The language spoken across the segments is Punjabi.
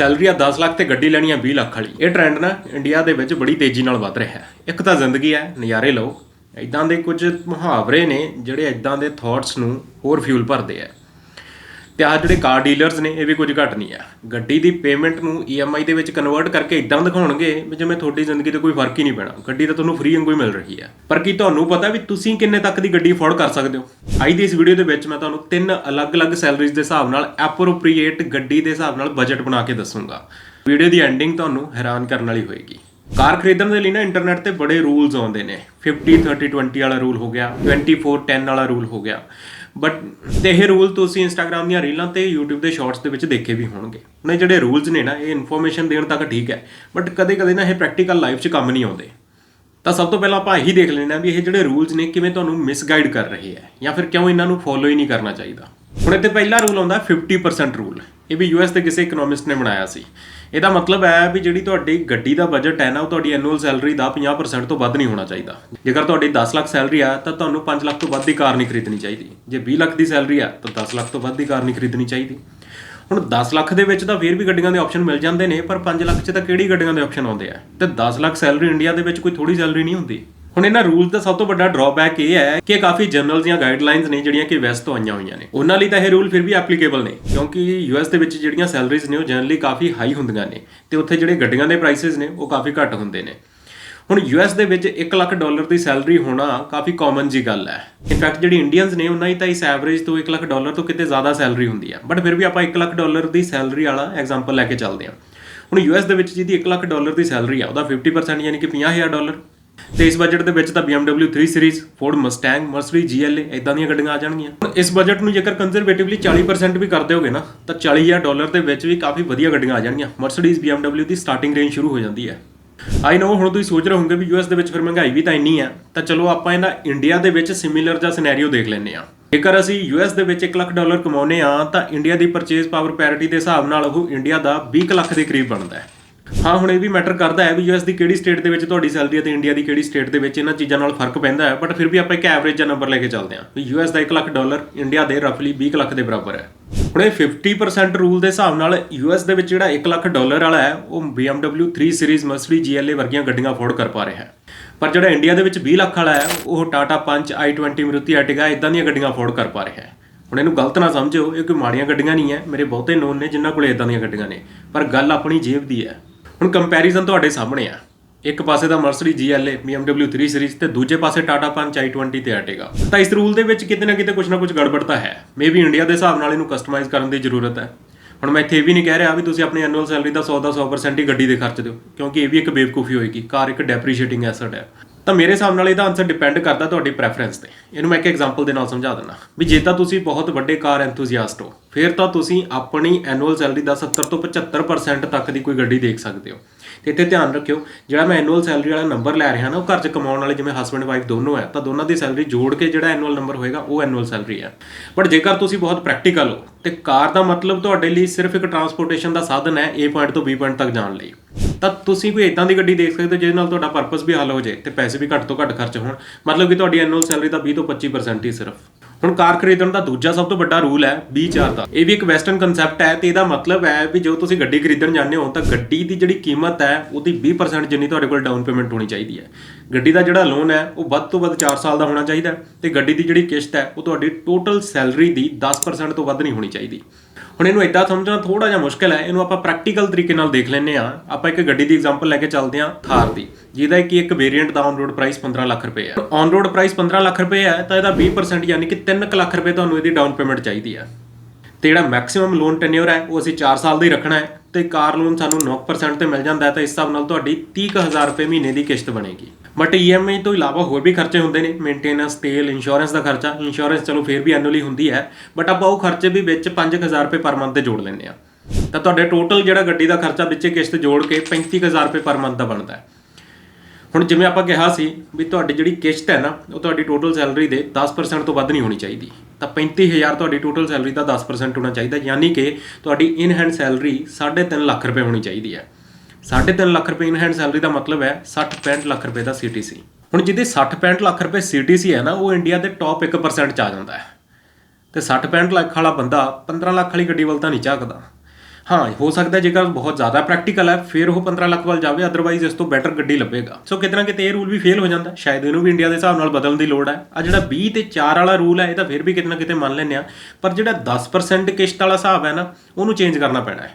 ਸੈਲਰੀ ਆ 10 ਲੱਖ ਤੇ ਗੱਡੀ ਲੈਣੀ ਆ 20 ਲੱਖ ਵਾਲੀ। ਇਹ ਟ੍ਰੈਂਡ ਨਾ ਇੰਡੀਆ ਦੇ ਵਿੱਚ ਬੜੀ ਤੇਜ਼ੀ ਨਾਲ ਵੱਧ ਰਿਹਾ ਹੈ। ਇੱਕ ਤਾਂ ਜ਼ਿੰਦਗੀ ਹੈ, ਨਜ਼ਾਰੇ ਲਓ। ਇਦਾਂ ਦੇ ਕੁਝ ਮੁਹਾਵਰੇ ਨੇ ਜਿਹੜੇ ਇਦਾਂ ਦੇ ਥਾਟਸ ਨੂੰ ਹੋਰ ਫਿਊਲ ਭਰਦੇ ਆ। ਤੇ ਆਹ ਜਿਹੜੇ ਕਾਰ ਡੀਲਰਸ ਨੇ, ਇਹ ਵੀ ਕੁਝ ਘੱਟ ਨਹੀਂ ਆ। ਗੱਡੀ ਦੀ ਪੇਮੈਂਟ ਨੂੰ EMI ਦੇ ਵਿੱਚ ਕਨਵਰਟ ਕਰਕੇ ਇਦਾਂ ਦਿਖਾਉਣਗੇ ਵੀ ਜਿਵੇਂ ਤੁਹਾਡੀ ਜ਼ਿੰਦਗੀ ਤੇ ਕੋਈ ਫ਼ਰਕ ਹੀ ਨਹੀਂ ਪੈਣਾ। ਗੱਡੀ ਤਾਂ ਤੁਹਾਨੂੰ ਫ੍ਰੀ ਵਾਂਗੂ ਹੀ ਮਿਲ ਰਹੀ ਹੈ ਪਰ ਕੀ ਤੁਹਾਨੂੰ ਪਤਾ ਵੀ ਤੁਸੀਂ ਕਿੰਨੇ ਤੱਕ ਦੀ ਗੱਡੀ ਅਫੋਰਡ ਕਰ ਸਕਦੇ ਹੋ? ਅੱਜ ਦੀ ਇਸ ਵੀਡੀਓ ਦੇ ਵਿੱਚ ਮੈਂ ਤੁਹਾਨੂੰ ਤਿੰਨ ਅਲੱਗ-ਅਲੱਗ ਸੈਲਰੀਜ਼ ਦੇ ਹਿਸਾਬ ਨਾਲ ਐਪਰੋਪ੍ਰੀਏਟ ਗੱਡੀ ਦੇ ਹਿਸਾਬ ਨਾਲ ਬਜਟ ਬਣਾ ਕੇ ਦੱਸੂੰਗਾ। ਵੀਡੀਓ ਦੀ ਐਂਡਿੰਗ ਤੁਹਾਨੂੰ ਹੈਰਾਨ ਕਰਨ ਵਾਲੀ ਹੋਏਗੀ। ਕਾਰ ਖਰੀਦਣ ਦੇ ਲਈ ਨਾ ਇੰਟਰਨੈਟ ਤੇ ਬੜੇ ਰੂਲਸ ਆਉਂਦੇ ਨੇ। 50 30 20 ਵਾਲਾ ਰੂਲ ਹੋ ਗਿਆ 24 10 ਵਾਲਾ ਰੂਲ ਹੋ ਗਿਆ। ਬਟ ਤੇ ਇਹ ਰੂਲ ਤੁਸੀਂ ਇੰਸਟਾਗ੍ਰam ਦੀਆਂ ਰੀਲਾਂ ਤੇ YouTube ਦੇ ਸ਼ਾਰਟਸ ਦੇ ਵਿੱਚ ਦੇਖੇ ਵੀ ਹੋਣਗੇ। ਹੁਣ ਇਹ ਜਿਹੜੇ ਰੂਲਸ ਨੇ ਨਾ, ਇਹ ਇਨਫੋਰਮੇਸ਼ਨ ਦੇਣ ਤੱਕ ਠੀਕ ਹੈ। ਬਟ ਕਦੇ-ਕਦੇ ਨਾ ਇਹ ਪ੍ਰੈਕਟੀਕਲ ਲਾਈਫ 'ਚ ਕੰਮ ਨਹੀਂ ਆਉਂਦੇ। ਤਾਂ ਸਭ ਤੋਂ ਪਹਿਲਾਂ ਆਪਾਂ ਇਹੀ ਦੇਖ ਲੈਣਾ ਵੀ ਇਹ ਜਿਹੜੇ ਰੂਲਸ ਨੇ, ਕਿਵੇਂ ਤੁਹਾਨੂੰ ਮਿਸਗਾਈਡ ਕਰ ਰਹੇ ਹੈ ਜਾਂ ਫਿਰ ਕਿਉਂ ਇਹਨਾਂ ਨੂੰ ਫੋਲੋ ਹੀ ਨਹੀਂ ਕਰਨਾ ਚਾਹੀਦਾ। ਹੁਣ ਇੱਥੇ ਪਹਿਲਾ ਰੂਲ ਆਉਂਦਾ 50% ਰੂਲ ਇਹ ਵੀ ਯੂਐਸ ਦੇ ਕਿਸੇ ਇਕਨੋਮਿਸਟ ਨੇ ਬਣਾਇਆ ਸੀ। ਇਹਦਾ ਮਤਲਬ ਹੈ ਵੀ ਜਿਹੜੀ ਤੁਹਾਡੀ ਗੱਡੀ ਦਾ ਬਜਟ ਹੈ ਨਾ, ਉਹ ਤੁਹਾਡੀ ਐਨੂਅਲ ਸੈਲਰੀ ਦਾ 50% ਤੋਂ ਵੱਧ ਨਹੀਂ ਹੋਣਾ ਚਾਹੀਦਾ। ਜੇਕਰ ਤੁਹਾਡੀ 10 ਲੱਖ ਸੈਲਰੀ ਆ ਤਾਂ ਤੁਹਾਨੂੰ 5 ਲੱਖ ਤੋਂ ਵੱਧ ਦੀ ਕਾਰ ਨਹੀਂ ਖਰੀਦਣੀ ਚਾਹੀਦੀ। ਜੇ 20 ਲੱਖ ਦੀ ਸੈਲਰੀ ਆ ਤਾਂ 10 ਲੱਖ ਤੋਂ ਵੱਧ ਦੀ ਕਾਰ ਨਹੀਂ ਖਰੀਦਣੀ ਚਾਹੀਦੀ। ਹੁਣ 10 ਲੱਖ ਦੇ ਵਿੱਚ ਤਾਂ ਫਿਰ ਵੀ ਗੱਡੀਆਂ ਦੇ ਆਪਸ਼ਨ ਮਿਲ ਜਾਂਦੇ ਨੇ, ਪਰ 5 ਲੱਖ 'ਚ ਤਾਂ ਕਿਹੜੀ ਗੱਡੀਆਂ ਦੇ ਆਪਸ਼ਨ ਆਉਂਦੇ ਆ? ਤੇ 10 ਲੱਖ ਸੈਲਰੀ ਇੰਡੀਆ ਦੇ ਵਿੱਚ ਕੋਈ ਥੋੜੀ ਸੈਲਰੀ ਨਹੀਂ ਹੁੰਦੀ। ਹੁਣ ਇਹਨਾਂ ਰੂਲਸ ਦਾ ਸਭ ਤੋਂ ਵੱਡਾ ਡਰਾਬੈਕ ਇਹ ਹੈ ਕਿ ਕਾਫੀ ਜਰਨਲਸ ਜਾਂ ਗਾਈਡਲਾਈਨਸ ਨੇ ਜਿਹੜੀਆਂ ਕਿ ਵੈਸਟ ਤੋਂ ਆਈਆਂ ਹੋਈਆਂ ਨੇ। ਉਹਨਾਂ ਲਈ ਤਾਂ ਇਹ ਰੂਲ ਫਿਰ ਵੀ ਐਪਲੀਕੇਬਲ ਨੇ, ਕਿਉਂਕਿ ਯੂਐਸ ਦੇ ਵਿੱਚ ਜਿਹੜੀਆਂ ਸੈਲਰੀਜ਼ ਨੇ ਉਹ ਜਨਰਲੀ ਕਾਫੀ ਹਾਈ ਹੁੰਦੀਆਂ ਨੇ ਤੇ ਉੱਥੇ ਜਿਹੜੇ ਗੱਡੀਆਂ ਦੇ ਪ੍ਰਾਈਸਸ ਨੇ ਉਹ ਕਾਫੀ ਘੱਟ ਹੁੰਦੇ ਨੇ। ਹੁਣ ਯੂਐਸ ਦੇ ਵਿੱਚ 1 ਲੱਖ ਡਾਲਰ ਦੀ ਸੈਲਰੀ ਹੋਣਾ ਕਾਫੀ ਕਾਮਨ ਜੀ ਗੱਲ ਹੈ। ਇਨਫੈਕਟ ਜਿਹੜੀ ਇੰਡੀਅਨਸ ਨੇ ਉਹਨਾਂ ਦੀ ਤਾਂ ਇਸ ਐਵਰੇਜ ਤੋਂ 1 ਲੱਖ ਡਾਲਰ ਤੋਂ ਕਿਤੇ ਜ਼ਿਆਦਾ ਸੈਲਰੀ ਹੁੰਦੀ ਹੈ। ਬਟ ਫਿਰ ਵੀ ਆਪਾਂ 1 ਲੱਖ ਡਾਲਰ ਦੀ ਸੈਲਰੀ ਵਾਲਾ ਐਗਜ਼ਾਮਪਲ ਲੈ ਕੇ ਚੱਲਦੇ ਹਾਂ। ਹੁਣ ਯੂਐਸ ਦੇ ਵਿੱਚ ਜਿਹਦੀ 1 ਲੱਖ ਡਾਲਰ ਦੀ ਸੈਲਰੀ ਆ, ਉਹਦਾ 50% ਯਾਨੀ ਕਿ 50000 ਡਾਲਰ ਤੇ ਇਸ ਬਜਟ ਦੇ ਵਿੱਚ ਤਾਂ BMW 3 series Ford Mustang, Mercedes GLA ਇਦਾਂ ਦੀਆਂ ਗੱਡੀਆਂ ਆ ਜਾਣਗੀਆਂ। ਹੁਣ ਇਸ ਬਜਟ ਨੂੰ ਜੇਕਰ ਕੰਜ਼ਰਵੇਟਿਵਲੀ 40% ਵੀ ਕਰਦੇ ਹੋਗੇ ਨਾ, ਤਾਂ 40000 ਡਾਲਰ ਦੇ ਵਿੱਚ ਵੀ ਕਾਫੀ ਵਧੀਆ ਗੱਡੀਆਂ ਆ ਜਾਣਗੀਆਂ। Mercedes, BMW ਦੀ ਸਟਾਰਟਿੰਗ ਰੇਂਜ ਸ਼ੁਰੂ ਹੋ ਜਾਂਦੀ ਹੈ। ਆਈ ਨੋ ਹੁਣ ਤੁਸੀਂ ਸੋਚ ਰਹੇ ਹੋਵੋਗੇ ਵੀ ਯੂਐਸ ਦੇ ਵਿੱਚ ਫਿਰ ਮਹਿੰਗਾਈ ਵੀ ਤਾਂ ਇੰਨੀ ਹੈ, ਤਾਂ ਚਲੋ ਆਪਾਂ ਇਹਨਾਂ ਇੰਡੀਆ ਦੇ ਵਿੱਚ ਸਿਮਿਲਰ ਜਾਂ ਸਿਨੈਰੀਓ ਦੇਖ ਲੈਂਦੇ ਆ ਜੇਕਰ ਅਸੀਂ ਯੂਐਸ ਦੇ ਵਿੱਚ 1 ਲੱਖ ਡਾਲਰ ਕਮਾਉਨੇ ਆ ਤਾਂ ਇੰਡੀਆ ਦੀ ਪਰਚੇਸ ਪਾਵਰ ਪੈਰਿਟੀ ਦੇ ਹਿਸਾਬ ਨਾਲ ਉਹ ਇੰਡੀਆ ਦਾ 20 ਕੁ ਲੱਖ ਦੇ ਕਰੀਬ ਬਣਦਾ ਹੈ। ਹਾਂ, ਹੁਣ ਇਹ ਵੀ ਮੈਟਰ ਕਰਦਾ ਹੈ ਵੀ ਯੂਐਸ ਦੀ ਕਿਹੜੀ ਸਟੇਟ ਦੇ ਵਿੱਚ ਤੁਹਾਡੀ ਸੈਲਰੀ ਹੈ ਤੇ ਇੰਡੀਆ ਦੀ ਕਿਹੜੀ ਸਟੇਟ ਦੇ ਵਿੱਚ ਇਹਨਾਂ ਚੀਜ਼ਾਂ ਨਾਲ ਫ਼ਰਕ ਪੈਂਦਾ ਹੈ ਬਟ ਫਿਰ ਵੀ ਆਪਾਂ ਇੱਕ ਐਵਰੇਜ ਜਿਹਾ ਨੰਬਰ ਲੈ ਕੇ ਚੱਲਦੇ ਹਾਂ। ਵੀ ਯੂਐਸ ਦਾ 1 ਲੱਖ ਡਾਲਰ ਇੰਡੀਆ ਦੇ ਰਫਲੀ 20 ਲੱਖ ਦੇ ਬਰਾਬਰ ਹੈ। ਹੁਣ ਇਹ 50% ਰੂਲ ਦੇ ਹਿਸਾਬ ਨਾਲ ਯੂਐਸ ਦੇ ਵਿੱਚ ਜਿਹੜਾ 1 ਲੱਖ ਡਾਲਰ ਵਾਲਾ ਹੈ, ਉਹ BMW 3 ਸੀਰੀਜ਼ Mercedes GLA ਵਰਗੀਆਂ ਗੱਡੀਆਂ ਅਫੋਰਡ ਕਰ ਪਾ ਰਿਹਾ ਹੈ। ਪਰ ਜਿਹੜਾ ਇੰਡੀਆ ਦੇ ਵਿੱਚ 20 ਲੱਖ ਵਾਲਾ ਹੈ, ਉਹ ਟਾਟਾ ਪੰਚ i20 ਮਰੂਤੀ ਆਰਟਿਗਾ ਇਦਾਂ ਦੀਆਂ ਗੱਡੀਆਂ ਅਫੋਰਡ ਕਰ ਪਾ ਰਿਹਾ ਹੈ। ਹੁਣ ਇਹਨੂੰ ਗਲਤ ਨਾ ਸਮਝਿਓ, ਇਹ ਕੋਈ ਮਾੜੀਆਂ ਗੱਡੀਆਂ ਨਹੀਂ ਹੈ, ਮੇਰੇ ਬਹੁਤੇ ਨੋਨ ਨੇ, ਜਿਨ੍ਹਾਂ ਕੋਲੇ ਇਦਾਂ ਦੀਆਂ ਗੱਡੀਆਂ ਨੇ। ਪਰ ਗੱਲ ਆਪਣੀ ਜੇਬ ਦੀ ਹੈ। ਹੁਣ ਕੰਪੈਰੀਜ਼ਨ ਤੁਹਾਡੇ ਸਾਹਮਣੇ ਆ। ਇੱਕ ਪਾਸੇ ਦਾ Mercedes GLA BMW 3 ਸੀਰੀਜ਼ ਤੇ ਦੂਜੇ ਪਾਸੇ Tata Punch i20 ਤੇ Ertiga ਤਾਂ ਇਸ ਰੂਲ ਦੇ ਵਿੱਚ ਕਿਤੇ ਨਾ ਕਿਤੇ ਕੁਝ ਨਾ ਕੁਝ ਗੜਬੜ ਤਾਂ ਹੈ ਮੇਬੀ ਇੰਡੀਆ ਦੇ ਹਿਸਾਬ ਨਾਲ ਇਹਨੂੰ ਕਸਟਮਾਈਜ਼ ਕਰਨ ਦੀ ਜ਼ਰੂਰਤ ਹੈ। ਹੁਣ ਮੈਂ ਇੱਥੇ ਇਹ ਵੀ ਨਹੀਂ ਕਹਿ ਰਿਹਾ ਵੀ ਤੁਸੀਂ ਆਪਣੀ ਐਨੂਅਲ ਸੈਲਰੀ ਦਾ 100 ਦਾ 100% ਹੀ ਗੱਡੀ ਦੇ ਖਰਚ ਦਿਓ, ਕਿਉਂਕਿ ਇਹ ਵੀ ਇੱਕ ਬੇਵਕੂਫੀ ਹੋਏਗੀ। ਕਾਰ ਇੱਕ ਡੈਪਰੀਸ਼ੀਏਟਿੰਗ ਐਸਟ ਹੈ। ਤਾਂ ਮੇਰੇ ਹਿਸਾਬ ਨਾਲ ਇਹਦਾ ਆਨਸਰ ਡਿਪੈਂਡ ਕਰਦਾ ਤੁਹਾਡੀ ਪ੍ਰੈਫਰੈਂਸ ਤੇ। ਇਹਨੂੰ ਮੈਂ ਇੱਕ ਐਗਜ਼ਾਮਪਲ ਦੇ ਨਾਲ ਸਮਝਾ ਦਿੰਦਾ। ਵੀ ਜੇ ਤਾਂ ਤੁਸੀਂ ਬਹੁਤ ਵੱਡੇ ਕਾਰ ਐਂਥੂਸੀਆਸਟ ਹੋ, ਫਿਰ ਤਾਂ ਤੁਸੀਂ ਆਪਣੀ ਐਨੂਅਲ ਸੈਲਰੀ ਦਾ 70 ਤੋਂ 75% ਤੱਕ ਦੀ ਕੋਈ ਗੱਡੀ ਦੇਖ ਸਕਦੇ ਹੋ। ਤੇ ਇੱਥੇ ਧਿਆਨ ਰੱਖਿਓ, ਜਿਹੜਾ ਮੈਂ ਐਨੂਅਲ ਸੈਲਰੀ ਵਾਲਾ ਨੰਬਰ ਲੈ ਰਿਹਾ ਨਾ, ਉਹ ਘਰ 'ਚ ਕਮਾਉਣ ਵਾਲੇ ਜਿਵੇਂ ਹਸਬੰਡ ਵਾਈਫ ਦੋਨੋਂ ਹੈ, ਤਾਂ ਦੋਨਾਂ ਦੀ ਸੈਲਰੀ ਜੋੜ ਕੇ ਜਿਹੜਾ ਐਨੂਅਲ ਨੰਬਰ ਹੋਏਗਾ, ਉਹ ਐਨੂਅਲ ਸੈਲਰੀ ਹੈ। ਬਟ ਜੇਕਰ ਤੁਸੀਂ ਬਹੁਤ ਪ੍ਰੈਕਟੀਕਲ ਹੋ, ਤੇ ਕਾਰ ਦਾ ਮਤਲਬ ਤੁਹਾਡੇ ਲਈ ਸਿਰਫ ਇੱਕ ਟਰਾਂਸਪੋਰਟੇਸ਼ਨ ਦਾ ਸਾਧਨ ਹੈ, A ਪੁਆਇੰਟ ਤੋਂ B ਪੁਆਇੰਟ ਤੱਕ ਜਾਣ ਲਈ। ਤਾਂ ਤੁਸੀਂ ਕੋਈ ਇਦਾਂ ਦੀ ਗੱਡੀ ਦੇਖ ਸਕਦੇ ਹੋ ਜਿਹਦੇ ਨਾਲ ਤੁਹਾਡਾ ਪਰਪਸ ਵੀ ਹੱਲ ਹੋ ਜਾਏ ਤੇ ਪੈਸੇ ਵੀ ਘੱਟ ਤੋਂ ਘੱਟ ਖਰਚ ਹੋਣ। ਮਤਲਬ ਕਿ ਤੁਹਾਡੀ ਐਨੂਅਲ ਸੈਲਰੀ ਦਾ 20 ਤੋਂ 25% ਹੀ ਸਿਰਫ। ਹੁਣ ਕਾਰ ਖਰੀਦਣ ਦਾ ਦੂਜਾ ਸਭ ਤੋਂ ਵੱਡਾ ਰੂਲ ਹੈ 20 ਦਾ। ਇਹ ਵੀ ਇੱਕ ਵੈਸਟਰਨ ਕਨਸੈਪਟ ਹੈ ਤੇ ਇਹਦਾ ਮਤਲਬ ਹੈ ਵੀ ਜੋ ਤੁਸੀਂ ਗੱਡੀ ਖਰੀਦਣ ਜਾਂਦੇ ਹੋ ਤਾਂ ਗੱਡੀ ਦੀ ਜਿਹੜੀ ਕੀਮਤ ਹੈ ਉਹਦੀ 20% ਜਿੰਨੀ ਤੁਹਾਡੇ ਕੋਲ ਡਾਊਨ ਪੇਮੈਂਟ ਹੋਣੀ ਚਾਹੀਦੀ ਹੈ। ਗੱਡੀ ਦਾ ਜਿਹੜਾ ਲੋਨ ਹੈ ਉਹ ਵੱਧ ਤੋਂ ਵੱਧ 4 ਸਾਲ ਦਾ ਹੋਣਾ ਚਾਹੀਦਾ ਹੈ ਤੇ ਗੱਡੀ ਦੀ ਜਿਹੜੀ ਕਿਸ਼ਤ ਹੈ ਉਹ ਤੁਹਾਡੀ ਟੋਟਲ ਸੈਲਰੀ ਦੀ 10% ਤੋਂ ਵੱਧ ਨਹੀਂ ਹੋਣੀ ਚਾਹੀਦੀ। ਹੁਣ ਇਹਨੂੰ ਇਦਾਂ ਸਮਝਣਾ ਥੋੜਾ ਜਿਹਾ ਮੁਸ਼ਕਲ ਹੈ, ਇਹਨੂੰ ਆਪਾਂ ਪ੍ਰੈਕਟੀਕਲ ਤਰੀਕੇ ਨਾਲ ਦੇਖ ਲੈਂਦੇ ਆ ਆਪਾਂ ਇੱਕ ਗੱਡੀ ਦੀ ਐਗਜ਼ਾਮਪਲ ਲੈ ਕੇ ਚੱਲਦੇ ਆ ਥਾਰ ਦੀ। ਜਿਹਦਾ ਕਿ ਇੱਕ ਵੇਰੀਐਂਟ ਦਾ ਔਨ ਰੋਡ ਪ੍ਰਾਈਸ 15 ਲੱਖ ਰੁਪਏ ਹੈ। ਔਨ ਰੋਡ ਪ੍ਰਾਈਸ 15 ਲੱਖ ਰੁਪਏ ਹੈ, ਤਾਂ ਇਹਦਾ 20% ਯਾਨੀ ਕਿ 3 ਲੱਖ ਰੁਪਏ ਤੁਹਾਨੂੰ ਇਹਦੀ ਡਾਊਨ ਪੇਮੈਂਟ ਚਾਹੀਦੀ ਹੈ। ਤੇ ਜਿਹੜਾ ਮੈਕਸਿਮਮ ਲੋਨ ਟੈਨਿਓਰ ਹੈ, ਉਹ ਅਸੀਂ 4 ਸਾਲ ਦਾ ਹੀ ਰੱਖਣਾ ਹੈ। ਤੇ ਕਾਰ ਲੋਨ ਸਾਨੂੰ 9% ਤੇ ਮਿਲ ਜਾਂਦਾ ਹੈ, ਤਾਂ ਇਸ ਹਿਸਾਬ ਨਾਲ ਤੁਹਾਡੀ 30000 ਰੁਪਏ ਮਹੀਨੇ ਦੀ ਕਿਸ਼ਤ ਬਣੇਗੀ। ਬਟ EMI ਤੋਂ ਇਲਾਵਾ ਹੋਰ ਵੀ ਖਰਚੇ ਹੁੰਦੇ ਨੇ ਮੇਨਟੇਨੈਂਸ ਤੇਲ ਇੰਸ਼ੋਰੈਂਸ ਦਾ ਖਰਚਾ ਇੰਸ਼ੋਰੈਂਸ ਚਲੋ ਫੇਰ ਵੀ ਐਨੂਅਲੀ ਹੁੰਦੀ ਹੈ ਬਟ ਆਪਾਂ ਉਹ ਖਰਚੇ ਵੀ ਵਿੱਚ 5000 ਰੁਪਏ ਪਰ ਮੰਥ ਦੇ ਜੋੜ ਲੈਂਦੇ ਆ ਤਾਂ ਤੁਹਾਡੇ ਟੋਟਲ ਜਿਹੜਾ ਗੱਡੀ ਦਾ ਖਰਚਾ ਵਿੱਚ ਕਿਸ਼ਤ ਜੋੜ ਕੇ 35000 ਰੁਪਏ ਪਰ ਮੰਥ ਦਾ ਬਣਦਾ ਹੈ। ਹੁਣ ਜਿਵੇਂ ਆਪਾਂ ਕਿਹਾ ਸੀ ਵੀ ਤੁਹਾਡੀ ਜਿਹੜੀ ਕਿਸ਼ਤ ਹੈ ਨਾ, ਉਹ ਤੁਹਾਡੀ ਟੋਟਲ ਸੈਲਰੀ ਦੇ 10% ਤੋਂ ਵੱਧ ਨਹੀਂ ਹੋਣੀ ਚਾਹੀਦੀ। ਤਾਂ 35000 ਤੁਹਾਡੀ ਟੋਟਲ ਸੈਲਰੀ ਦਾ 10% ਹੋਣਾ ਚਾਹੀਦਾ, ਯਾਨੀ ਕਿ ਤੁਹਾਡੀ ਇਨ ਹੈਂਡ ਸੈਲਰੀ 3.5 ਲੱਖ ਰੁਪਏ ਹੋਣੀ ਚਾਹੀਦੀ ਹੈ। 3.5 ਲੱਖ ਰੁਪਏ ਇਨ ਹੈਂਡ ਸੈਲਰੀ ਦਾ ਮਤਲਬ ਹੈ 60-65 ਲੱਖ ਰੁਪਏ ਦਾ ਸੀਟੀਸੀ ਹੁਣ ਜਿਹਦੇ 60-65 ਲੱਖ ਰੁਪਏ ਸੀਟੀਸੀ ਹੈ ਨਾ, ਉਹ ਇੰਡੀਆ ਦੇ ਟੌਪ 1% ਚ ਆ ਜਾਂਦਾ ਹੈ। ਤੇ 60-65 ਲੱਖ ਵਾਲਾ ਬੰਦਾ 15 ਲੱਖ ਵਾਲੀ ਗੱਡੀ ਵੱਲ ਤਾਂ ਨਹੀਂ ਝਾਕਦਾ। ਹਾਂ, ਹੋ ਸਕਦਾ ਜੇਕਰ ਬਹੁਤ ਜ਼ਿਆਦਾ ਪ੍ਰੈਕਟੀਕਲ ਹੈ, ਫਿਰ ਉਹ 15 ਲੱਖ ਵੱਲ ਜਾਵੇ ਅਦਰਵਾਈਜ਼ ਇਸ ਤੋਂ ਬੈਟਰ ਗੱਡੀ ਲੱਭੇਗਾ। ਸੋ ਕਿਤੇ ਨਾ ਕਿਤੇ ਇਹ ਰੂਲ ਵੀ ਫੇਲ ਹੋ ਜਾਂਦਾ। ਸ਼ਾਇਦ ਇਹਨੂੰ ਵੀ ਇੰਡੀਆ ਦੇ ਹਿਸਾਬ ਨਾਲ ਬਦਲਣ ਦੀ ਲੋੜ ਹੈ। ਆ ਜਿਹੜਾ 20 ਤੇ 4 ਵਾਲਾ ਰੂਲ ਹੈ, ਇਹ ਤਾਂ ਫਿਰ ਵੀ ਕਿਤੇ ਨਾ ਕਿਤੇ ਮੰਨ ਲੈਂਦੇ ਆ ਪਰ ਜਿਹੜਾ 10% ਕਿਸ਼ਤ ਵਾਲਾ ਹਿਸਾਬ ਹੈ ਨਾ, ਉਹਨੂੰ ਚੇਂਜ ਕਰਨਾ ਪੈਣਾ ਹੈ।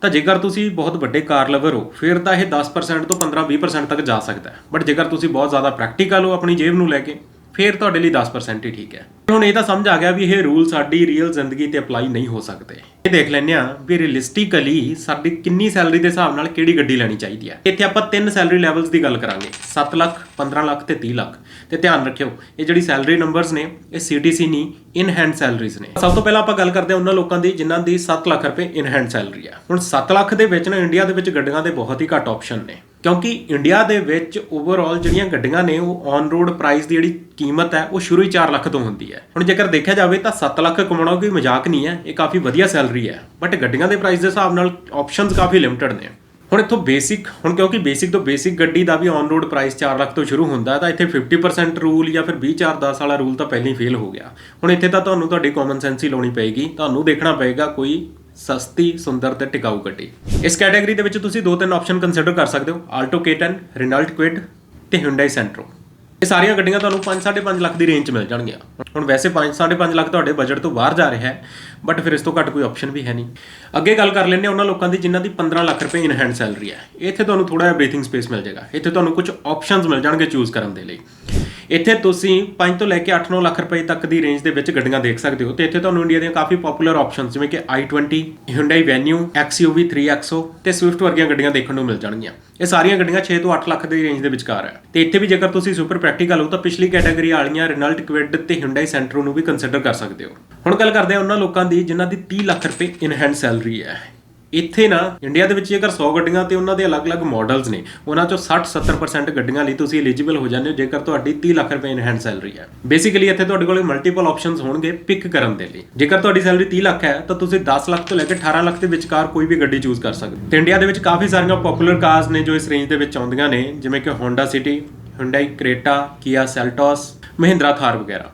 ਤਾਂ ਜੇਕਰ ਤੁਸੀਂ ਬਹੁਤ ਵੱਡੇ ਕਾਰ ਲਵਰ ਹੋ, ਫਿਰ ਤਾਂ ਇਹ 10% ਤੋਂ 15-20% ਤੱਕ ਜਾ ਸਕਦਾ ਹੈ। ਬਟ ਜੇਕਰ ਤੁਸੀਂ ਬਹੁਤ ਜ਼ਿਆਦਾ ਪ੍ਰੈਕਟੀਕਲ ਹੋ ਆਪਣੀ ਜੇਬ ਨੂੰ ਲੈ ਕੇ ਫਿਰ ਤੁਹਾਡੇ ਲਈ 10% ਹੀ ਠੀਕ ਹੈ। ਹੁਣ ਇਹ ਤਾਂ ਸਮਝ ਆ ਗਿਆ ਵੀ ਇਹ ਰੂਲ ਸਾਡੀ ਰੀਅਲ ਜ਼ਿੰਦਗੀ ਤੇ ਅਪਲਾਈ ਨਹੀਂ ਹੋ ਸਕਦੇ। ਇਹ ਦੇਖ ਲੈਂਦੇ ਆ ਵੀ ਰੀਅਲਿਸਟਿਕਲੀ ਸਾਡੀ ਕਿੰਨੀ ਸੈਲਰੀ ਦੇ ਹਿਸਾਬ ਨਾਲ ਕਿਹੜੀ ਗੱਡੀ ਲੈਣੀ ਚਾਹੀਦੀ ਹੈ। ਇੱਥੇ ਆਪਾਂ ਤਿੰਨ ਸੈਲਰੀ ਲੈਵਲਸ ਦੀ ਗੱਲ ਕਰਾਂਗੇ। 7 ਲੱਖ 15 ਲੱਖ ਤੇ 30 ਲੱਖ। ਤੇ ਧਿਆਨ ਰੱਖਿਓ, ਇਹ ਜਿਹੜੀ ਸੈਲਰੀ ਨੰਬਰਸ ਨੇ, ਇਹ ਸੀਟੀਸੀ ਨਹੀਂ ਇਨ ਹੈਂਡ ਸੈਲਰੀਜ਼ ਨੇ। ਸਭ ਤੋਂ ਪਹਿਲਾਂ ਆਪਾਂ ਗੱਲ ਕਰਦੇ ਹਾਂ ਉਹਨਾਂ ਲੋਕਾਂ ਦੀ ਜਿਨ੍ਹਾਂ ਦੀ 7 ਲੱਖ ਰੁਪਏ ਇਨ ਹੈਂਡ ਸੈਲਰੀ ਹੈ ਹੁਣ 7 ਲੱਖ ਦੇ ਵਿੱਚ ਨਾ ਇੰਡੀਆ ਦੇ ਵਿੱਚ ਗੱਡੀਆਂ ਦੇ ਬਹੁਤ ਹੀ ਘੱਟ ਆਪਸ਼ਨ ਨੇ। ਕਿਉਂਕਿ ਇੰਡੀਆ ਦੇ ਵਿੱਚ ਓਵਰਆਲ ਜਿਹੜੀਆਂ ਗੱਡੀਆਂ ਨੇ, ਉਹ ਔਨ ਰੋਡ ਪ੍ਰਾਈਸ ਦੀ ਜਿਹੜੀ ਕੀਮਤ ਹੈ, ਉਹ ਸ਼ੁਰੂ ਹੀ 4 ਲੱਖ ਤੋਂ ਹੁੰਦੀ ਹੈ। ਹੁਣ ਜੇਕਰ ਦੇਖਿਆ ਜਾਵੇ ਤਾਂ 7 ਲੱਖ ਕਮਾਉਣਾ ਕੋਈ ਮਜ਼ਾਕ ਨਹੀਂ ਹੈ, ਇਹ ਕਾਫੀ ਵਧੀਆ ਸੈਲਰੀ ਹੈ। ਬਟ ਗੱਡੀਆਂ ਦੇ ਪ੍ਰਾਈਸ ਦੇ ਹਿਸਾਬ ਨਾਲ ਆਪਸ਼ਨਸ ਕਾਫੀ ਲਿਮਟਿਡ ਨੇ। ਹੁਣ ਇੱਥੋਂ ਬੇਸਿਕ ਹੁਣ ਕਿਉਂਕਿ ਬੇਸਿਕ ਤੋਂ ਬੇਸਿਕ ਗੱਡੀ ਦਾ ਵੀ ਔਨ ਰੋਡ ਪ੍ਰਾਈਸ 4 ਲੱਖ ਤੋਂ ਸ਼ੁਰੂ ਹੁੰਦਾ ਤਾਂ ਇੱਥੇ 50% ਰੂਲ ਜਾਂ ਫਿਰ 20 4 10 ਵਾਲਾ ਰੂਲ ਤਾਂ ਪਹਿਲਾਂ ਹੀ ਫੇਲ ਹੋ ਗਿਆ। ਹੁਣ ਇੱਥੇ ਤਾਂ ਤੁਹਾਨੂੰ ਤੁਹਾਡੀ ਕਾਮਨ ਸੈਂਸ ਹੀ ਲਾਉਣੀ ਪਏਗੀ, ਤੁਹਾਨੂੰ ਦੇਖਣਾ ਪਏਗਾ ਕੋਈ ਸਸਤੀ, ਸੁੰਦਰ ਤੇ ਟਿਕਾਊ ਗੱਡੀ। ਇਸ ਕੈਟਾਗਰੀ ਦੇ ਵਿੱਚ ਤੁਸੀਂ ਦੋ ਤਿੰਨ ਆਪਸ਼ਨ ਕੰਸੀਡਰ ਕਰ ਸਕਦੇ ਹੋ। ਆਲਟੋ K10 ਰਿਨਲਟ ਕੁਇਡ ਤੇ Hyundai ਸੈਂਟਰੋ ਇਹ ਸਾਰੀਆਂ ਗੱਡੀਆਂ ਤੁਹਾਨੂੰ 5.5 ਲੱਖ ਦੀ ਰੇਂਜ 'ਚ ਮਿਲ ਜਾਣਗੀਆਂ। ਹੁਣ ਵੈਸੇ 5.5 ਲੱਖ ਤੁਹਾਡੇ ਬਜਟ ਤੋਂ ਬਾਹਰ ਜਾ ਰਿਹਾ ਹੈ ਬਟ ਫਿਰ ਇਸ ਤੋਂ ਘੱਟ ਕੋਈ ਆਪਸ਼ਨ ਵੀ ਹੈ ਨਹੀਂ। ਅੱਗੇ ਗੱਲ ਕਰ ਲੈਂਦੇ ਉਹਨਾਂ ਲੋਕਾਂ ਦੀ ਜਿਨ੍ਹਾਂ ਦੀ 15 ਲੱਖ ਰੁਪਏ ਇਨ ਹੈਂਡ ਸੈਲਰੀ ਹੈ। ਇੱਥੇ ਤੁਹਾਨੂੰ ਥੋੜਾ ਜਿਹਾ ਬ੍ਰੀਥਿੰਗ ਸਪੇਸ ਮਿਲ ਜਾਏਗਾ। ਇੱਥੇ ਤੁਹਾਨੂੰ ਕੁਝ ਆਪਸ਼ਨਸ ਮਿਲ ਜਾਣਗੇ ਚੂਜ਼ ਕਰਨ ਦੇ ਲਈ। ਇੱਥੇ ਤੁਸੀਂ 5 ਤੋਂ ਲੈ ਕੇ 8-9 ਲੱਖ ਰੁਪਏ ਤੱਕ ਦੀ ਰੇਂਜ ਦੇ ਵਿੱਚ ਗੱਡੀਆਂ ਦੇਖ ਸਕਦੇ ਹੋ ਤੇ ਇੱਥੇ ਤੁਹਾਨੂੰ ਇੰਡੀਆ ਦੀਆਂ ਕਾਫੀ ਪਪੂਲਰ ਆਪਸ਼ਨਸ ਜਿਵੇਂ ਕਿ i20, Hyundai Venue, XUV 3XO ਤੇ Swift ਵਰਗੀਆਂ ਗੱਡੀਆਂ ਦੇਖਣ ਨੂੰ ਮਿਲ ਜਾਣਗੀਆਂ। ਇਹ ਸਾਰੀਆਂ ਗੱਡੀਆਂ 6 ਤੋਂ 8 ਲੱਖ ਦੀ ਰੇਂਜ ਦੇ ਵਿਚਕਾਰ ਹੈ। ਤੇ ਇੱਥੇ ਵੀ ਜੇਕਰ ਤੁਸੀਂ ਸੁਪਰ ਪ੍ਰੈਕਟੀਕਲ ਹੋ ਤਾਂ ਪਿਛਲੀ ਕੈਟਾਗਰੀ ਵਾਲੀਆਂ Renault Kwid ਤੇ Hyundai Santro ਨੂੰ ਵੀ ਕੰਸੀਡਰ ਕਰ ਸਕਦੇ ਹੋ। ਹੁਣ ਗੱਲ ਕਰਦੇ ਹਾਂ ਉਹਨਾਂ ਲੋਕਾਂ ਦੀ ਜਿਨ੍ਹਾਂ ਦੀ 30 ਲੱਖ ਰੁਪਏ ਇਨ ਹੈਂਡ ਸੈਲਰੀ ਹੈ। ਇੱਥੇ ਨਾ ਇੰਡੀਆ ਦੇ ਵਿੱਚ ਜੇਕਰ 100 ਗੱਡੀਆਂ ਤੇ ਉਹਨਾਂ ਦੇ ਅਲੱਗ-ਅਲੱਗ ਮਾਡਲਸ ਨੇ ਉਹਨਾਂ ਚੋਂ 60-70% ਗੱਡੀਆਂ ਲਈ ਤੁਸੀਂ ਐਲੀਜੀਬਲ ਹੋ ਜਾਂਦੇ ਹੋ ਜੇਕਰ ਤੁਹਾਡੀ 30 ਲੱਖ ਰੁਪਏ ਇਨ ਹੈਂਡ ਸੈਲਰੀ ਹੈ। ਬੇਸਿਕਲੀ ਇੱਥੇ ਤੁਹਾਡੇ ਕੋਲ ਮਲਟੀਪਲ ਆਪਸ਼ਨਸ ਹੋਣਗੇ ਪਿਕ ਕਰਨ ਦੇ ਲਈ। ਜੇਕਰ ਤੁਹਾਡੀ ਸੈਲਰੀ 30 ਲੱਖ ਹੈ ਤਾਂ ਤੁਸੀਂ 10 ਲੱਖ ਤੋਂ ਲੈ ਕੇ 18 ਲੱਖ ਦੇ ਵਿਚਕਾਰ ਕੋਈ ਵੀ ਗੱਡੀ ਚੂਜ਼ ਕਰ ਸਕਦੇ ਹੋ। ਤੇ ਇੰਡੀਆ ਦੇ ਵਿੱਚ ਕਾਫੀ ਸਾਰੀਆਂ ਪਪੂਲਰ ਕਾਰਸ ਨੇ ਜੋ ਇਸ ਰੇਂਜ ਦੇ ਵਿੱਚ ਆਉਂਦੀਆਂ ਨੇ ਜਿਵੇਂ ਕਿ Honda City, Hyundai Creta, Kia Seltos, Mahindra Thar ਵਗੈਰਾ।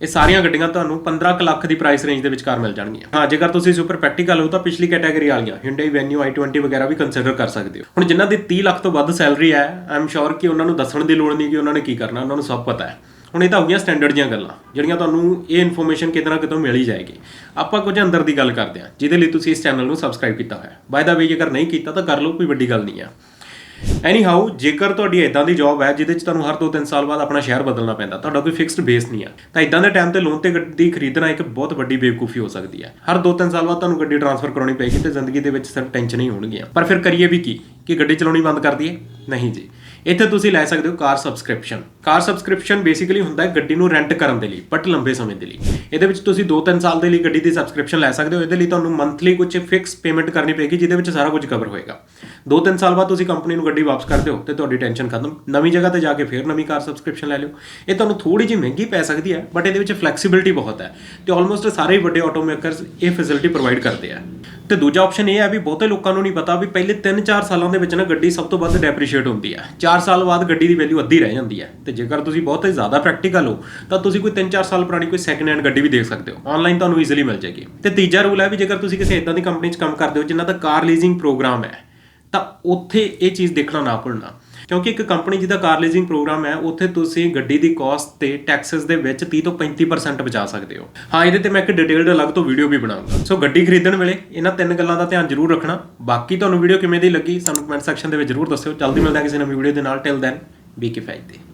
ਇਹ ਸਾਰੀਆਂ ਗੱਡੀਆਂ ਤੁਹਾਨੂੰ 15 ਕੁ ਲੱਖ ਦੀ ਪ੍ਰਾਈਸ ਰੇਂਜ ਦੇ ਵਿਚਕਾਰ ਮਿਲ ਜਾਣਗੀਆਂ। ਹਾਂ, ਜੇਕਰ ਤੁਸੀਂ ਸੁਪਰ ਪ੍ਰੈਕਟੀਕਲ ਹੋ, ਤਾਂ ਪਿਛਲੀ ਕੈਟਾਗਰੀ ਵਾਲੀਆਂ, Hyundai Venue i20 ਵਗੈਰਾ ਵੀ ਕੰਸੀਡਰ ਕਰ ਸਕਦੇ ਹੋ। ਹੁਣ ਜਿਨ੍ਹਾਂ ਦੀ 30 ਲੱਖ ਤੋਂ ਵੱਧ ਸੈਲਰੀ ਹੈ ਆਮ ਸ਼ੋਰ ਕਿ ਉਹਨਾਂ ਨੂੰ ਦੱਸਣ ਦੀ ਲੋੜ ਨਹੀਂ ਕਿ ਉਹਨਾਂ ਨੇ ਕੀ ਕਰਨਾ, ਉਹਨਾਂ ਨੂੰ ਸਭ ਪਤਾ ਹੈ। ਹੁਣ ਇਹ ਤਾਂ ਹੋ ਗਈਆਂ ਸਟੈਂਡਰਡ ਦੀਆਂ ਗੱਲਾਂ, ਜਿਹੜੀਆਂ ਤੁਹਾਨੂੰ ਇਹ ਇਨਫੋਰਮੇਸ਼ਨ ਕਿਤੇ ਨਾ ਕਿਤੋਂ ਮਿਲ ਹੀ ਜਾਏਗੀ। ਆਪਾਂ ਕੁਝ ਅੰਦਰ ਦੀ ਗੱਲ ਕਰਦੇ ਹਾਂ, ਜਿਹਦੇ ਲਈ ਤੁਸੀਂ ਇਸ ਚੈਨਲ ਨੂੰ ਸਬਸਕ੍ਰਾਈਬ ਕੀਤਾ ਹੋਇਆ ਬਾਏ ਦਾ ਵੇ ਜੇਕਰ ਨਹੀਂ ਕੀਤਾ, ਤਾਂ ਕਰ ਲਓ, ਕੋਈ ਵੱਡੀ ਗੱਲ ਨਹੀਂ ਆ ਐਨੀਹਾਊ ਜੇਕਰ ਤੁਹਾਡੀ ਇਦਾਂ ਦੀ ਜੌਬ ਹੈ, ਜਿਹਦੇ 'ਚ ਤੁਹਾਨੂੰ ਹਰ 2-3 ਸਾਲ ਬਾਅਦ ਆਪਣਾ ਸ਼ਹਿਰ ਬਦਲਣਾ ਪੈਂਦਾ, ਤੁਹਾਡਾ ਕੋਈ ਫਿਕਸਡ ਬੇਸ ਨਹੀਂ ਆ। ਤਾਂ ਇਦਾਂ ਦੇ ਟਾਈਮ ਤੇ ਲੋਨ ਤੇ ਗੱਡੀ ਖਰੀਦਣਾ ਇੱਕ ਬਹੁਤ ਵੱਡੀ ਬੇਵਕੂਫੀ ਹੋ ਸਕਦੀ ਹੈ। ਹਰ 2-3 ਸਾਲ ਬਾਅਦ ਤੁਹਾਨੂੰ ਗੱਡੀ ਟ੍ਰਾਂਸਫਰ ਕਰਾਉਣੀ ਪਏਗੀ ਤੇ ਜ਼ਿੰਦਗੀ ਦੇ ਵਿੱਚ ਸਿਰਫ ਟੈਨਸ਼ਨ ਹੀ ਹੋਣਗੀਆਂ। ਪਰ ਫਿਰ ਕਰੀਏ ਵੀ ਕੀ? ਕਿ ਗੱਡੀ ਚਲਾਉਣੀ ਬੰਦ ਕਰ ਦਈਏ? ਨਹੀਂ ਜੀ। ਇੱਥੇ ਤੁਸੀਂ ਲੈ ਸਕਦੇ ਹੋ car subscription. Car subscription basically ਹੁੰਦਾ ਹੈ ਗੱਡੀ ਨੂੰ ਰੈਂਟ ਕਰਨ ਦੇ ਲਈ, ਬਟ ਲੰਬੇ ਸਮੇਂ ਦੇ ਲਈ। ਇਹਦੇ ਵਿੱਚ ਤੁਸੀਂ 2-3 ਸਾਲ ਦੇ ਲਈ ਗੱਡੀ ਦੀ ਸਬਸਕ੍ਰਿਪਸ਼ਨ ਲੈ ਸਕਦੇ ਹੋ। ਇਹਦੇ ਲਈ ਤੁਹਾਨੂੰ ਮੰਥਲੀ ਕੁਝ ਫਿਕਸ ਪੇਮੈਂਟ ਕਰਨੀ ਪਏਗੀ, ਜਿਹਦੇ ਵਿੱਚ ਸਾਰਾ ਕੁਝ ਕਵਰ ਹੋਏਗਾ। 2-3 ਸਾਲ ਬਾਅਦ ਤੁਸੀਂ ਕੰਪਨੀ ਨੂੰ ਗੱਡੀ ਵਾਪਸ ਕਰ ਦਿਓ ਤੇ ਤੁਹਾਡੀ ਟੈਨਸ਼ਨ ਖਤਮ। ਨਵੀਂ ਜਗ੍ਹਾ ਤੇ ਜਾ ਕੇ ਫਿਰ ਨਵੀਂ ਕਾਰ ਸਬਸਕ੍ਰਿਪਸ਼ਨ ਲੈ ਲਿਓ। ਇਹ ਤੁਹਾਨੂੰ ਥੋੜੀ ਜਿਹੀ ਮਹਿੰਗੀ ਪੈ ਸਕਦੀ ਹੈ ਬਟ ਇਹਦੇ ਵਿੱਚ ਫਲੈਕਸੀਬਿਲਿਟੀ ਬਹੁਤ ਹੈ। ਤੇ ਆਲਮੋਸਟ ਸਾਰੇ ਹੀ ਵੱਡੇ ਆਟੋਮੇਕਰਸ ਇਹ ਫੈਸਿਲਿਟੀ ਪ੍ਰੋਵਾਈਡ ਕਰਦੇ ਆ। ਤੇ ਦੂਜਾ ਆਪਸ਼ਨ ਇਹ ਹੈ ਵੀ ਬਹੁਤੇ ਲੋਕਾਂ ਨੂੰ ਨਹੀਂ ਪਤਾ ਵੀ ਪਹਿਲੇ 3-4 ਸਾਲਾਂ ਦੇ ਵਿੱਚ ਨਾ ਗੱਡੀ ਸਭ ਤੋਂ ਵੱਧ ਡੈਪਰੀਸ਼ੀਏਟ ਹੁੰਦੀ ਹੈ। 4 ਸਾਲ ਬਾਅਦ ਗੱਡੀ ਦੀ ਵੈਲਿਊ ਅੱਧੀ ਰਹਿ ਜਾਂਦੀ ਹੈ। ਤੇ ਜੇਕਰ ਤੁਸੀਂ ਬਹੁਤ ਹੀ ਜ਼ਿਆਦਾ ਪ੍ਰੈਕਟੀਕਲ ਹੋ, ਤਾਂ ਤੁਸੀਂ ਕੋਈ 3-4 ਸਾਲ ਪੁਰਾਣੀ ਕੋਈ ਸੈਕੰਡ ਹੈਂਡ ਗੱਡੀ ਵੀ ਦੇਖ ਸਕਦੇ ਹੋ। ਆਨਲਾਈਨ ਤੁਹਾਨੂੰ ਈਜ਼ੀਲੀ ਮਿਲ ਜਾਏਗੀ। ਤੇ ਤੀਜਾ ਰੂਲ ਹੈ ਵੀ ਜੇਕਰ ਤੁਸੀਂ ਕਿਸੇ ਇਦਾਂ ਦੀ ਕੰਪਨੀ 'ਚ ਕੰਮ ਕਰਦੇ ਹੋ, ਜਿਨ੍ਹਾਂ ਦਾ ਕਾਰ ਲੀਜ਼ਿੰਗ ਪ੍ਰੋਗਰਾਮ ਹੈ, ਤਾਂ ਉੱਥੇ ਇਹ ਚੀਜ਼ ਦੇਖਣਾ ਨਾ ਭੁੱਲਣਾ। ਕਿਉਂਕਿ ਇੱਕ ਕੰਪਨੀ ਜਿਹਦਾ ਕਾਰ ਲੀਜ਼ਿੰਗ ਪ੍ਰੋਗਰਾਮ ਹੈ, ਉੱਥੇ ਤੁਸੀਂ ਗੱਡੀ ਦੀ ਕਾਸਟ ਤੇ ਟੈਕਸਸ ਦੇ ਵਿੱਚ 30 ਤੋਂ 35% ਬਚਾ ਸਕਦੇ ਹੋ। ਹਾਂ, ਇਹਦੇ ਤੇ ਮੈਂ ਇੱਕ ਡਿਟੇਲਡ ਅਲੱਗ ਤੋਂ ਵੀਡੀਓ ਵੀ ਬਣਾਉਂਗਾ। ਸੋ ਗੱਡੀ ਖਰੀਦਣ ਵੇਲੇ ਇਹਨਾਂ ਤਿੰਨ ਗੱਲਾਂ ਦਾ ਧਿਆਨ ਜ਼ਰੂਰ ਰੱਖਣਾ। ਬਾਕੀ ਤੁਹਾਨੂੰ ਵੀਡੀਓ ਕਿਵੇਂ ਦੀ ਲੱਗੀ, ਸਾਨੂੰ ਕਮੈਂਟ ਸੈਕਸ਼ਨ ਦੇ ਵਿੱਚ ਜ਼ਰੂਰ ਦੱਸਿਓ। ਜਲਦੀ ਮਿਲਦੇ ਹਾਂ ਕਿਸੇ ਨਵੀਂ ਵੀਡੀਓ ਦੇ ਨਾਲ। ਟਿਲ ਦੈਨ ਬੀ ਕੇ ਫਾਈਦੇ